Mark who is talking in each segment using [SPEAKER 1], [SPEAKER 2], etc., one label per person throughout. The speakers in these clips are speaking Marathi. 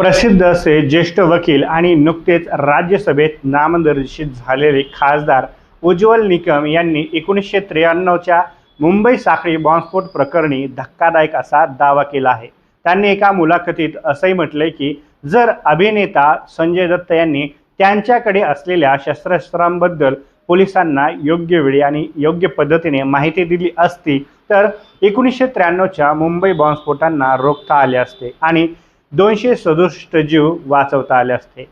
[SPEAKER 1] प्रसिद्ध असे ज्येष्ठ वकील आणि नुकतेच राज्यसभेत नामनिर्देशित झालेले खासदार उज्ज्वल निकम यांनी एकोणीसशे त्र्याण्णवच्या मुंबई साखळी बॉम्बस्फोट प्रकरणी धक्कादायक असा दावा केला आहे. त्यांनी एका मुलाखतीत असंही म्हटलंय की जर अभिनेता संजय दत्त यांनी त्यांच्याकडे असलेल्या शस्त्रास्त्रांबद्दल पोलिसांना योग्य वेळी आणि योग्य पद्धतीने माहिती दिली असती तर एकोणीसशे त्र्याण्णवच्या मुंबई बॉम्बस्फोटांना रोखता आले असते आणि दोनशे सदुसष्ट जीव वाचवता आले असते.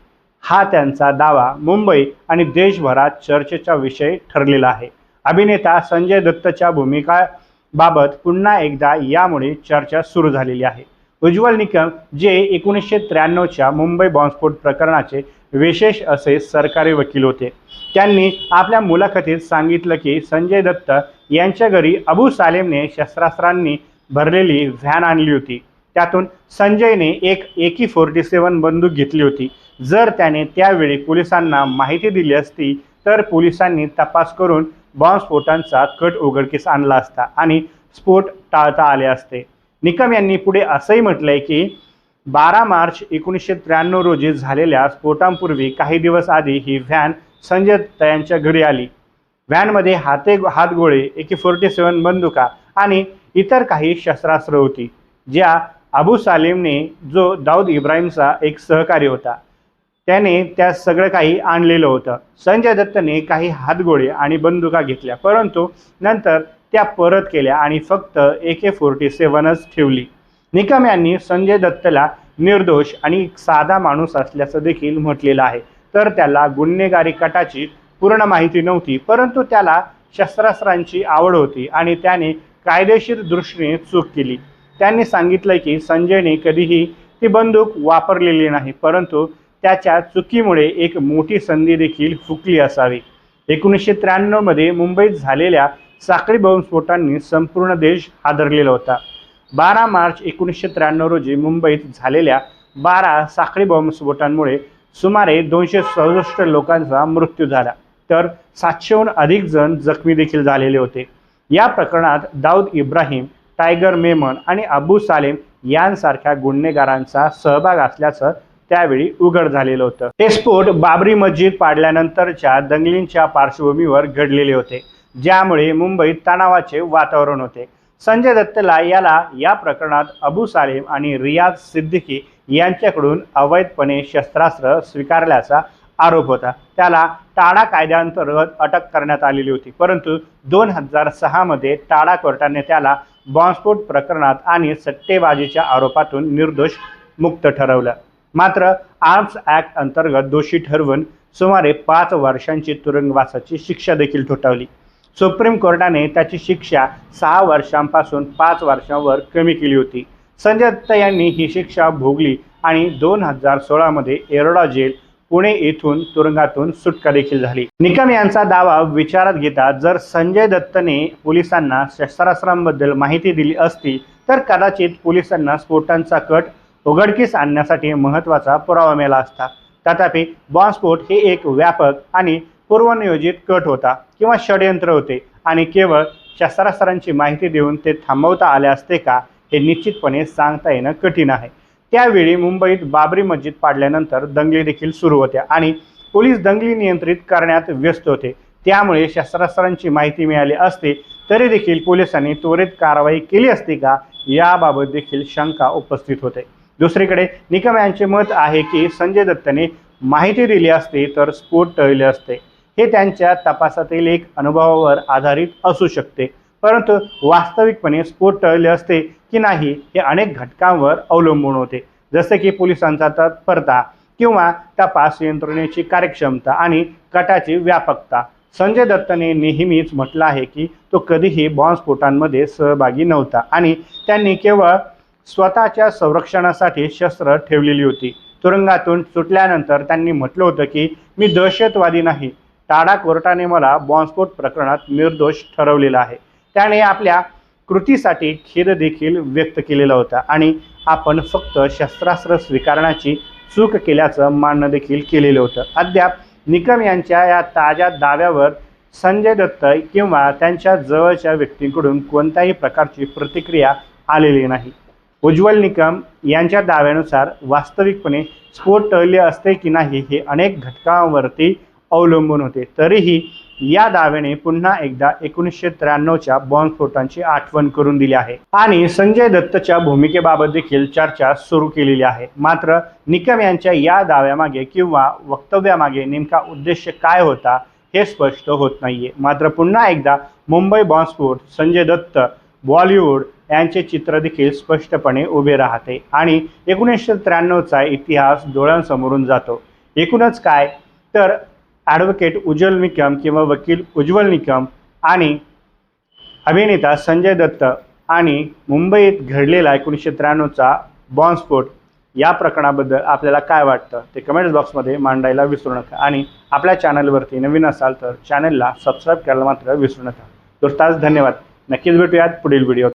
[SPEAKER 1] हा त्यांचा दावा मुंबई आणि देशभरात चर्चेचा विषय ठरलेला आहे. अभिनेता संजय दत्तच्या भूमिकाबाबत पुन्हा एकदा यामुळे चर्चा सुरू झालेली आहे. उज्ज्वल निकम जे एकोणीसशे त्र्याण्णवच्या मुंबई बॉम्बस्फोट प्रकरणाचे विशेष असे सरकारी वकील होते. त्यांनी आपल्या मुलाखतीत सांगितलं की संजय दत्त यांच्या घरी अबू सालेमने शस्त्रास्त्रांनी भरलेली व्हॅन आणली होती. त्यातून संजयने एक एकी फोर्टी सेवन बंदूक घेतली होती. जर त्याने त्यावेळी पोलिसांना माहिती दिली असती तर पोलिसांनी तपास करून बॉम्बस्फोटांचा कट उघडकीस आणला असता आणि स्फोट टाळता आले असते. निकम यांनी पुढे असंही म्हटलंय की बारा मार्च एकोणीसशे त्र्याण्णव रोजी झालेल्या स्फोटांपूर्वी काही दिवस आधी ही व्हॅन संजय दत्त यांच्या घरी आली. व्हॅनमध्ये हाते हातगोळे एके फोर्टी सेवन बंदुका आणि इतर काही शस्त्रास्त्र होती ज्या अबू सालेमने जो दाऊद इब्राहिमचा एक सहकारी होता त्याने त्या सगळं काही आणलेलं होतं. संजय दत्तने काही हातगोळे आणि बंदुका घेतल्या परंतु नंतर त्या परत केल्या आणि फक्त ए के फोर्टी सेवनच ठेवली. निकम यांनी संजय दत्तला निर्दोष आणि एक साधा माणूस असल्याचं देखील म्हटलेलं आहे. तर त्याला गुन्हेगारी कटाची पूर्ण माहिती नव्हती परंतु त्याला शस्त्रास्त्रांची आवड होती आणि त्याने कायदेशीर दृष्टीने चूक केली. त्यांनी सांगितलं की संजयने कधीही ती बंदूक वापरलेली नाही परंतु त्याच्या चुकीमुळे एक मोठी संधी देखील फुकली असावी. एकोणीसशे त्र्याण्णवमध्ये मुंबईत झालेल्या साखळी बॉम्बस्फोटांनी संपूर्ण देश हादरलेला होता. बारा मार्च एकोणीसशे त्र्याण्णव रोजी मुंबईत झालेल्या बारा साखळी बॉम्बस्फोटांमुळे सुमारे दोनशे सदुसष्ट लोकांचा मृत्यू झाला तर सातशेहून अधिक जण जखमी देखील झालेले होते. या प्रकरणात दाऊद इब्राहिम टायगर मेमन आणि अबू सालेम यांसारख्या गुन्हेगारांचा सहभाग असल्याचं त्यावेळी उघड झालेलं होतं. हे स्फोट बाबरी मस्जिद पाडल्यानंतरच्या दंगलींच्या पार्श्वभूमीवर घडलेले होते ज्यामुळे मुंबईत तणावाचे वातावरण होते. संजय दत्तला याला या प्रकरणात अबू सालेम आणि रियाज सिद्दीकी यांच्याकडून अवैधपणे शस्त्रास्त्र स्वीकारल्याचा आरोप होता. त्याला टाळा कायद्याअंतर्गत अटक करण्यात आलेली होती परंतु दोन हजार सहामध्ये टाळा कोर्टाने त्याला बॉम्बस्फोट प्रकरणात आणि सट्टेबाजीच्या आरोपातून निर्दोष मुक्त ठरवलं. मात्र आर्म्स ॲक्ट अंतर्गत दोषी ठरवून सुमारे पाच वर्षांची तुरुंगवासाची शिक्षा देखील ठोठावली. सुप्रीम कोर्टाने त्याची शिक्षा सहा वर्षांपासून पाच वर्षांवर कमी केली होती. संजय दत्त यांनी ही शिक्षा भोगली आणि दोन हजार सोळामध्ये एरोडा जेल पुणे येथून तुरुंगातून सुटका देखील झाली. निकम यांचा दावा विचारात घेता जर संजय दत्तने पोलिसांना शस्त्रास्त्रांबद्दल माहिती दिली असती तर कदाचित पोलिसांना स्फोटांचा कट उघडकीस आणण्यासाठी महत्त्वाचा पुरावा मिळाला असता. तथापि बॉम्बस्फोट हे एक व्यापक आणि पूर्वनियोजित कट होता किंवा षडयंत्र होते आणि केवळ शस्त्रास्त्रांची माहिती देऊन ते थांबवता आले असते का हे निश्चितपणे सांगता येणं कठीण आहे. त्यावेळी मुंबईत बाबरी मस्जिद पाडल्यानंतर दंगली देखील सुरू होत्या आणि पोलीस दंगली नियंत्रित करण्यात व्यस्त होते. त्यामुळे शस्त्रास्त्रांची माहिती मिळाली असते तरी देखील पोलिसांनी त्वरित कारवाई केली असती का याबाबत देखील शंका उपस्थित होते. दुसरीकडे निकम यांचे मत आहे की संजय दत्तने माहिती दिली असती तर स्फोट टळले असते. हे त्यांच्या तपासातील एक अनुभवावर आधारित असू शकते. परंतु वास्तविकपणे स्फोट टळले असते की नाही हे अनेक घटकांवर अवलंबून होते. जसे की पोलिसांचा तत्परता किंवा तपास यंत्रणेची कार्यक्षमता आणि कटाची व्यापकता. संजय दत्तने नेहमीच म्हटलं आहे की तो कधीही बॉम्बस्फोटांमध्ये सहभागी नव्हता आणि त्यांनी केवळ स्वतःच्या संरक्षणासाठी शस्त्र ठेवलेली होती. तुरुंगातून सुटल्यानंतर त्यांनी म्हटलं होतं की मी दहशतवादी नाही. टाडा कोर्टाने मला बॉम्बस्फोट प्रकरणात निर्दोष ठरवलेला आहे. त्याने आपल्या कृतीसाठी खेद देखील व्यक्त केलेला होता आणि आपण फक्त शस्त्रास्त्र स्वीकारण्याची चूक केल्याचं मानणं देखील केलेलं होतं. अद्याप निकम यांच्या या ताज्या दाव्यावर संजय दत्त किंवा त्यांच्या जवळच्या व्यक्तींकडून कोणत्याही प्रकारची प्रतिक्रिया आलेली नाही. उज्ज्वल निकम यांच्या दाव्यानुसार वास्तविकपणे स्फोट टळले असते की नाही हे अनेक घटकांवरती अवलंबून होते. तरीही या दाव्याने पुन्हा एकदा एकोणीसशे त्र्याण्णवच्या बॉम्बस्फोटांची आठवण करून दिली आहे. आणि संजय दत्तच्या भूमिकेबाबत देखील चर्चा सुरू केलेली आहे. मात्र निकम यांच्या या दाव्यामागे किंवा वक्तव्यामागे नेमका उद्देश काय होता हे स्पष्ट होत नाहीये. मात्र पुन्हा एकदा मुंबई बॉम्बस्फोट संजय दत्त बॉलिवूड यांचे चित्र देखील स्पष्टपणे उभे राहते आणि एकोणीसशे त्र्याण्णवचा इतिहास डोळ्यांसमोरून जातो. एकूणच काय? तर ॲडव्होकेट उज्ज्वल निकम किंवा वकील उज्ज्वल निकम आणि अभिनेता संजय दत्त आणि मुंबईत घडलेला एकोणीसशे त्र्याण्णवचा बॉम्बस्फोट या प्रकरणाबद्दल आपल्याला काय वाटतं ते कमेंट्स बॉक्समध्ये मांडायला विसरू नका. आणि आपल्या चॅनलवरती नवीन असाल तर चॅनलला सबस्क्राईब करायला मात्र विसरू नका. तुर्तास धन्यवाद. नक्कीच भेटूयात पुढील व्हिडिओ